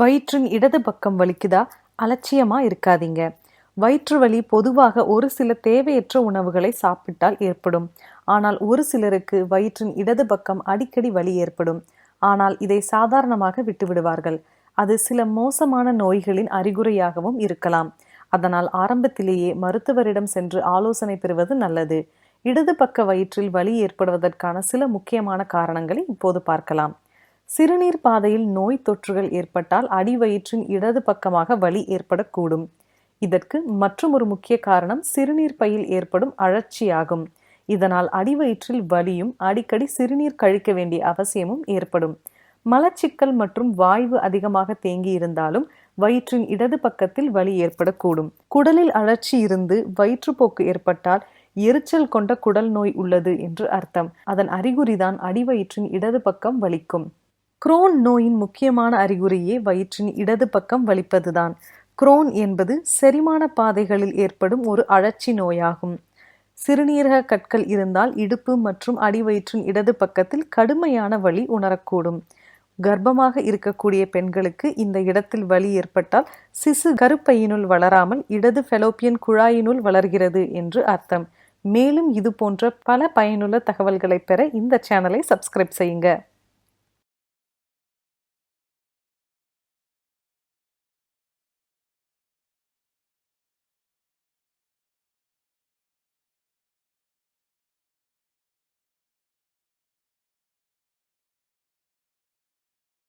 வயிற்றின் இடது பக்கம் வலிக்குதா? அலட்சியமா இருக்காதீங்க. வயிற்று வலி பொதுவாக ஒரு சில தேவையற்ற உணவுகளை சாப்பிட்டால் ஏற்படும். ஆனால் ஒரு சிலருக்கு வயிற்றின் இடது பக்கம் அடிக்கடி வலி ஏற்படும். ஆனால் இதை சாதாரணமாக விட்டுவிடுவார்கள். அது சில மோசமான நோய்களின் அறிகுறியாகவும் இருக்கலாம். அதனால் ஆரம்பத்திலேயே மருத்துவரிடம் சென்று ஆலோசனை பெறுவது நல்லது. இடது பக்க வயிற்றில் வலி ஏற்படுவதற்கான சில முக்கியமான காரணங்களை இப்போது பார்க்கலாம். சிறுநீர் பாதையில் நோய் தொற்றுகள் ஏற்பட்டால் அடிவயிற்றின் இடது பக்கமாக வலி ஏற்படக்கூடும். இதற்கு மற்றும் ஒரு முக்கிய காரணம் சிறுநீர் பையில் ஏற்படும் அழற்சியாகும். இதனால் அடிவயிற்றில் வலியும் அடிக்கடி சிறுநீர் கழிக்க வேண்டிய அவசியமும் ஏற்படும். மலச்சிக்கல் மற்றும் வாய்வு அதிகமாக தேங்கி இருந்தாலும் வயிற்றின் இடது பக்கத்தில் வலி ஏற்படக்கூடும். குடலில் அழற்சி இருந்து வயிற்றுப்போக்கு ஏற்பட்டால் எரிச்சல் கொண்ட குடல் நோய் உள்ளது என்று அர்த்தம். அதன் அறிகுறிதான் அடிவயிற்றின் இடது பக்கம் வலிக்கும். குரோன் நோயின் முக்கியமான அறிகுறியே வயிற்றின் இடது பக்கம் வலிப்பதுதான். குரோன் என்பது செரிமான பாதைகளில் ஏற்படும் ஒரு அழற்சி நோயாகும். சிறுநீரக கற்கள் இருந்தால் இடுப்பு மற்றும் அடிவயிற்றின் இடது பக்கத்தில் கடுமையான வலி உணரக்கூடும். கர்ப்பமாக இருக்கக்கூடிய பெண்களுக்கு இந்த இடத்தில் வலி ஏற்பட்டால் சிசு கருப்பையினுள் வளராமல் இடது ஃபெலோப்பியன் குழாயினுள் வளர்கிறது என்று அர்த்தம். மேலும் இது போன்ற பல பயனுள்ள தகவல்களை பெற இந்த சேனலை சப்ஸ்கிரைப் செய்யுங்க.